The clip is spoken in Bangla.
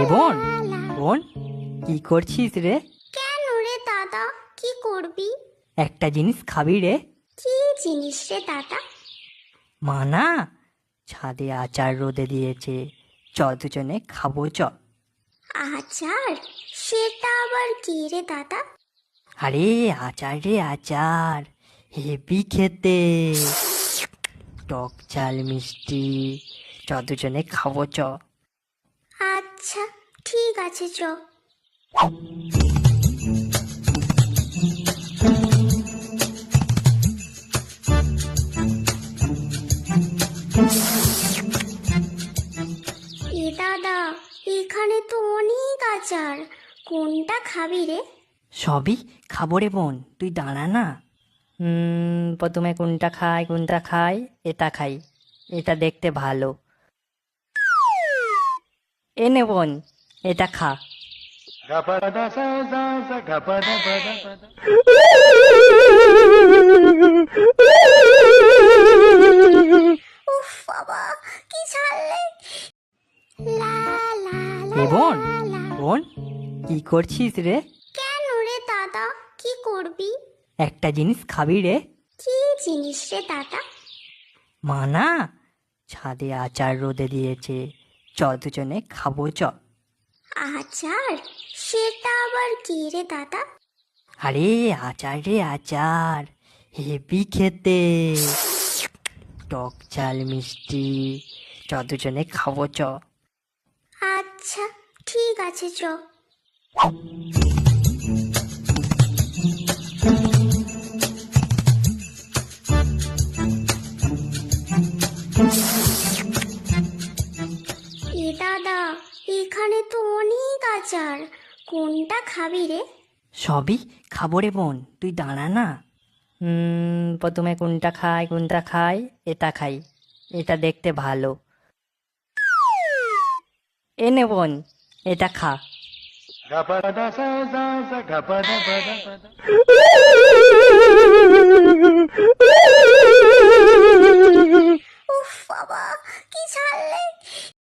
এ বোন কি করছিস রে? কেন রে দাদা? কি করবি? একটা জিনিস খাবি রে। কি জিনিস রে দাদা? মা না ছাদে আচার রোদে দিয়েছে। চ দুজনে খাব চ আচার? সেটা আবার কি রে দাদা? আরে আচার রে আচার। হেভি খেতে। টক চাল মিষ্টি। চ দুজনে খাব চ আচ্ছা ঠিক আছে, চ। এ দাদা, এখানে তো অনেক আচার। কোনটা খাবি রে? সবই খাব রে বোন, তুই দাঁড়া না। প্রথমে কোনটা খাই কোনটা খাই, এটা খাই, এটা দেখতে ভালো। এ নে বোন এটা খা। উফ বাবা কি ছাড়লে? লা লা এ লা বোন বোন কি করছিস রে? কেন রে দাদা? কি করবি? একটা জিনিস খাবি রে। কি জিনিস রে দাদা? মানা ছাদে আচার রোদে দিয়েছে। চ দুজনে খাব চ আচার? সেটা আবার কি রে দাদা? আরে আচার রে আচার হেভি খেতে। টক ঝাল মিষ্টি। চ দুজনে খাব চ। আচ্ছা ঠিক আছে চ। এ দাদা এখানে তো অনেক আচার। কোনটা খাবি রে? সবই খাব রে বোন তুই দাঁড়া না। উম, প্রথমে কোনটা খাই কোনটা খাই এটা খাই এটা দেখতে ভালো। এ নে বোন এটা খা।